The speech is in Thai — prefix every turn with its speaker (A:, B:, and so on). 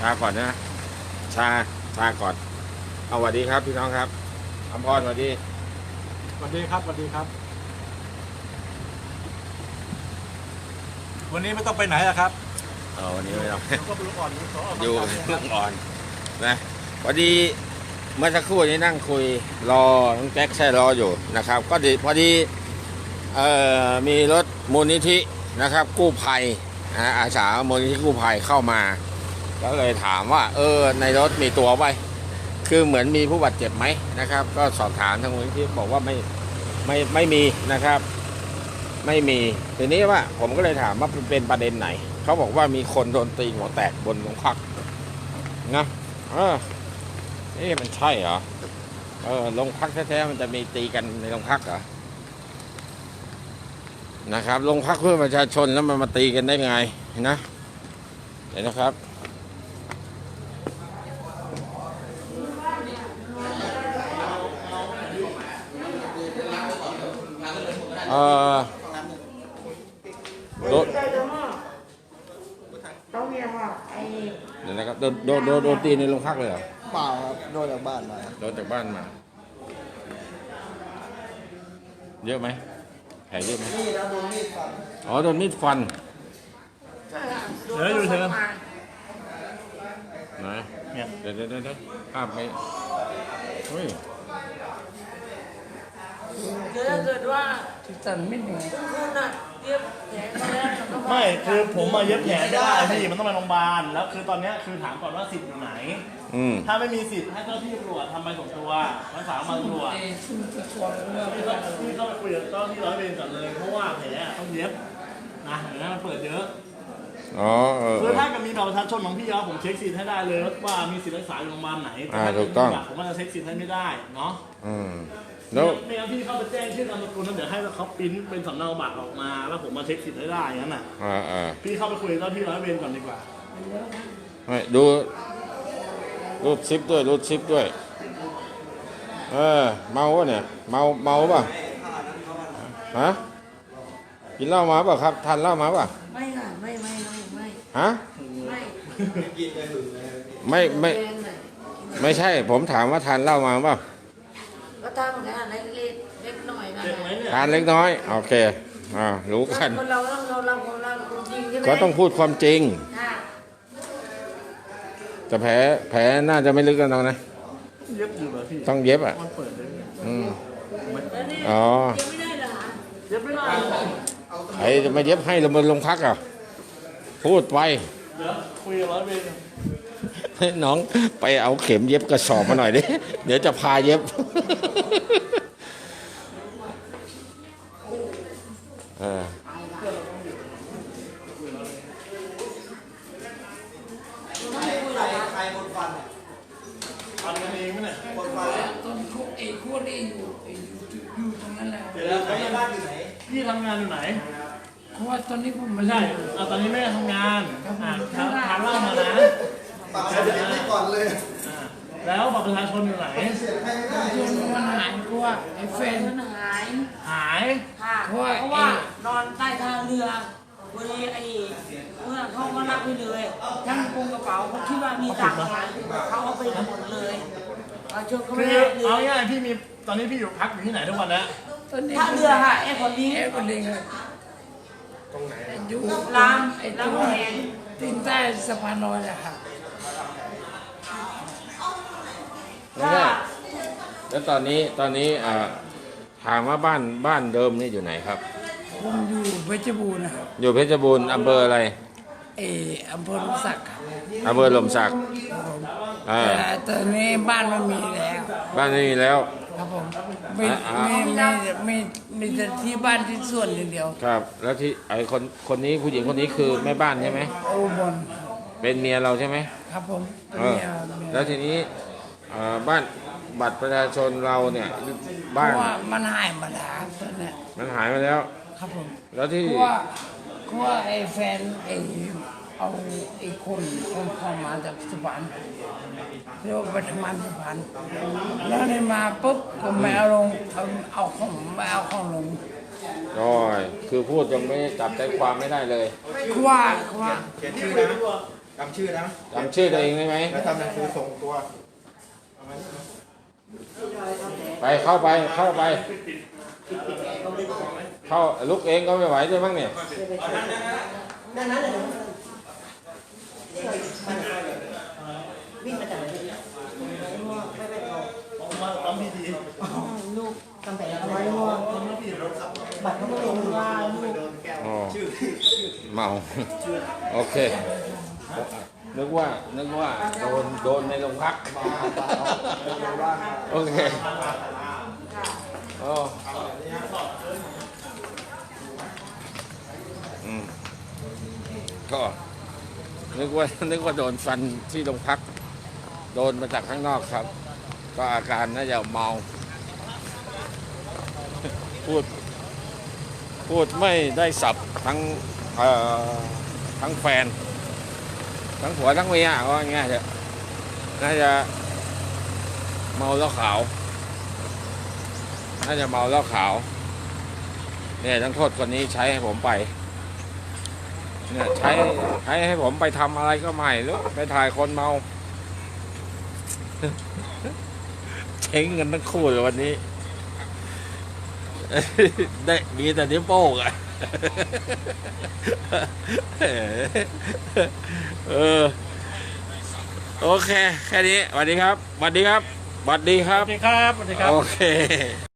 A: ชาก่อนนะ ชา ชาก่อน เอาสวัสดีครับพี่น้องครับอมพรสวัสดี
B: สวัสดีครับสวัสดีครับ วันนี้ไม่ต้องไปไหนอะครับ
A: เออวันนี้ไม่ต้อง
B: ก็ไปลูกอ่อนลูกสอ
A: อยู่เรื่องอ่อนนะพอดีเมื่อสักครู่นี้นั่งคุยรอน้องแจ็คแช่รออยู่นะครับ ก็ดีพอดีเอ่อมีรถมูลนิธินะครับ กู้ภัยนะอาสามูลนิธิกู้ภัยเข้ามา ก็เลยถามว่า เออ ในรถมีตัวไว้ คือเหมือนมีผู้บาดเจ็บไหมนะครับ ก็สอบถามทางมูลนิธิบอกว่าไม่ไม่ไม่มีนะครับ ไม่มีทีนี้ว่าผมก็เลยถามว่าเป็นประเด็นไหน เขาบอกว่ามีคนโดนตีหัวแตกบนโรงพักนะเออเอ๊ะมันใช่เหรอเออโรงพักแท้ๆมันจะมีตีกันในโรงพักเหรอนะครับโรงพักเพื่อประชาชนแล้วมันมาตีกันได้ไงนะเดี๋ยวนะครับ เอ่อโดน
C: ต้องเรียกว่าไอ้
A: เดี๋ยวนะครับโดนโดนโดนโดนตีในโรงพักเลยเหรอ
D: เปล่าครับโดนจากบ้านมา
A: โดนจากบ้านมา เยอะไหมแผลเยอะไหม
D: นี่นะโดนมีดฟัน
A: อ๋อโดนมีดฟัน
B: เดี๋ยวอยู่เถอะ
A: นะ
B: เนี่ย
A: เดี๋ยวเดี๋ยวเดี๋ยวเดี๋ยวภาพไม่เฮ้ย
C: คือถ้าเกิดว่า
E: สันไม่เหนื่อย
C: คุณน่ะเย็บแผลมาแล้วแล้วก็
B: ไม่คือผมมาเย็บแผลไม่ได้พี่มันต้องไปโรงพยาบาลแล้วคือตอนเนี้ยคือถามก่อนว่าสิทธิ์อยู่ไหน
A: อืม
B: ถ้าไม่มีสิทธิ์ให้เจ้าหน้าที่ตำรวจทำใบส่งตัวรักษามาตำรวจ
E: เอ้ซึ่งตัวตัวเรื่อง
B: พี่ต้องพี่ต้องไปคุยกับเจ้าหน้าที่ร้อยเวรก่อนเลย เพราะว่าแผลต้องเย็บนะเดี๋ยวนั้นมันเปิดเยอะ
A: อ๋อเออเอ
B: คือ
A: อ
B: ถ้าเกิดมีบัตรประชาชนของพี่แล้วผมเช็คสิทธิ์ให้ได้เลยว่ามีสิทธิ์รักษาอยู่โรงพยาบาลไหนแต่
A: อ่า
B: ถ้า
A: ถูกต้อง
B: ไม่มีบัตรผมก็จะเช็คสิทธิ์ให้ไม่ได้เนาะ
A: อืม แล้ว
B: ไม่งั้นพี่เข้าไปแจ้งชื่อนามสกุลแล้วเดี๋ยวให้เขาปริ้นเป็นสำเนาบัตรออกมา แล้วผมมาเช็คสิทธิ์ให้ได้อย่างนั้นน่ะ
A: อ่าอ่า
B: พี่เข้าไปคุยกับเจ้าที่ร้อยเวรก่อนดีกว่า
A: ไม่ดูรูดซิปด้วยรูดซิปด้วย เออเมาวะเนี่ย เมาเมาป่ะฮะกินเหล้ามาป่ะครับทานเหล้ามาป่ะ
C: ไม่ค่ะไม่ไม่ไม่ไม่
A: ฮะ
C: ไม่
A: ไม่ไม่
C: แดงน่ะ
A: ไม่ใช่ ผมถามว่าทานเหล้ามาป่ะ
C: ก็ ตั้งแค่เล็กเล็กเล็กหน่อยนะ
B: เจ็บไหมเนี่ย
A: ทานเล็กน้อย โอเคอ่ารู้กัน
C: คนเราต้องเราเราคนเราคนจริงใช่ไหม
A: ก็ต้องพูดความจริง
C: ค่ะ
A: แต่แผลแผลน่าจะไม่ลึกกันน้องนะ
B: เย็บอยู่เหรอพี่
A: ต้องเย็บอะ
B: มันเปิดเลย
A: อืม
C: แล้วนี่
A: อ๋อ
C: ยังไม่ได้เหรอคะ
B: เย็บไม่ได้
A: ไอ้จะมาเย็บให้เราบนโรงพักอะ พูดไป
B: เดี๋ยวคุยกับร้อยเวร
A: ให้ น้องไปเอาเข็มเย็บกระสอบมาหน่อยดิ เดี๋ยวจะพาเย็บเออ
D: ใครคนฟันเนี่ย
B: ฟันกันเองไหมเนี่ย
D: คนฟันเนี่ย
E: ตอนเขาไอ้โคตรไอ้อยู่ไอ้อยู่อยู่ตรงนั้นแหละ
B: เดี๋ยวแล้ว
D: แล้วบ้านอยู่ไหน
B: พี่ทำงานอยู่ไหน
E: เพราะว่าตอนนี้ผม
B: ไม่ใช่เอาตอนนี้แม่ทำงานอ่าทานทานเหล้ามานะ
D: ปากเสียงไม่ก่อนเลย
B: อ่าแล้วบัตรประชาชนอยู่ไหน
D: เสียงใครไม่ได้
E: จนมันหายเพราะว่าไอ้แฟน
C: มันหาย
B: หาย
C: ค่ะ
E: เพ
C: เพ
E: ราะ
C: ราะ
E: ว่า
C: ว่านอนใต้ท่าเรือวันนี้ไอ้เมื่อเขามารับไปเลย ทั้งกรงกระเป๋าเขาคิดว่ามีตังค์มาเขาเอาไปหมดเลยเอาชนเขา
B: คื
C: ไม่
B: อ
C: ได้เล
B: เอา
C: ย
B: ง่ายๆพี่มีตอนนี้พี่อยู่พักอยู่ที่ไหนทุกวันแล้ว
E: ตอนนี้
C: ท่าเรือค่ะไอ้คนนี้
E: ไอ้คนนี้เลยอยู่
C: ราม
E: ไอ้
C: รา
E: ตั
C: ม
E: ว
C: แหง
E: ตินใต้สะพานลอยอะค่ะ
A: ไม่ใช่แล้วตอนนี้ตอนนี้อ่าถามว่าบ้านบ้านเดิมนี่อยู่ไหนครับ
E: ผมอยู่เพชรบูรณ์นะครับ
A: อยู่เพชรบูรณ์อำเภออะไร
E: ไอ้อำเภอลุกศักดิ์ครับ
A: อำเภอหลมสัก
E: ครับผม
A: อ่า
E: แต่ตอนนี้บ้านมันมีแล้ว
A: บ้านไม่มีแล้ว
E: ครับผมไม่
A: อ่า
E: ไม่ไม่ไม่มีแต่ที่บ้านที่ส่วนอย่างเดียว
A: ครับ แล้วที่ไอ้คนคนนี้ผู้หญิงคนนี้คือแม่บ้านใช่ไหม
E: โอ้บน
A: เป็นเมียเราใช่ไหม
E: ครับผม
A: เออ
E: เมียเมีย
A: แล้วทีนี้ อ่าบ้านบัตรประชาชนเราเนี่ย
E: เพ
A: บ้าน
E: ราะว่ามันหายมาแล้วตอนเนี้ย
A: มันหายไปแล้ว
E: ครับผม
A: แล้วที่
E: เพราะว่าเพราะว่าไอ้แฟนไอ้เอาไอ้คนคนเข้ามาจากสุพรรณเรียกว่าไปทำงานสุพรรณแล้วนี่มาปุ๊บก็ไม่เอาลงเอาเอาของไม่เอาของลง
A: โอ้ยคือพูดยังไม่จับใจความไม่ได้เลย
E: คือว่าคือว่า
B: พี่คุยกับตำรวจ
F: จำชื่อนะ
A: จำชื่อตัวเองได้ไหม
F: แล้วทำหนังสือส่งตัวเอามานี่มา
A: ไปเข้าไปเข้าไป เข้าลุกเองก็ไม่ไหวด้วยมั้งเนี่ย
B: ผมมาปั๊มพีดี
C: ลูกตั้งแต่เอาไว้ว่าบัตรเขาไม่ลงว่าลูก
A: เมาโอเค นึกว่านึกว่าโดนโดนในโรงพักโอเคโอ้อืมก็นึกว่านึกว่าโดนฟันที่โรงพัก โดนมาจากข้างนอกครับ ก็อาการน่าจะเมา พูด พูดไม่ได้สับทั้งเอ่อทั้งแฟน ทั้งผัวทั้งเมียว่าง่ายๆเถอะน่าจะเมาแล้วขาว น่าจะเมาแล้วขาว เนี่ยทั้งโทษคนนี้ใช้ให้ผมไป เนี่ยใช้ใช้ให้ผมไปทำอะไรก็ไม่รู้ไปถ่ายคนเมาเช้งกันทั้งคู่เลยวันนี้ ได้มีแต่นิ้วโป้งอะเออ โอเค แค่นี้สวัสดีครับสวัสดีครับสวัสดีครั
B: ส
A: บ
B: วัสดีครับสวัสดีครับ
A: โอเค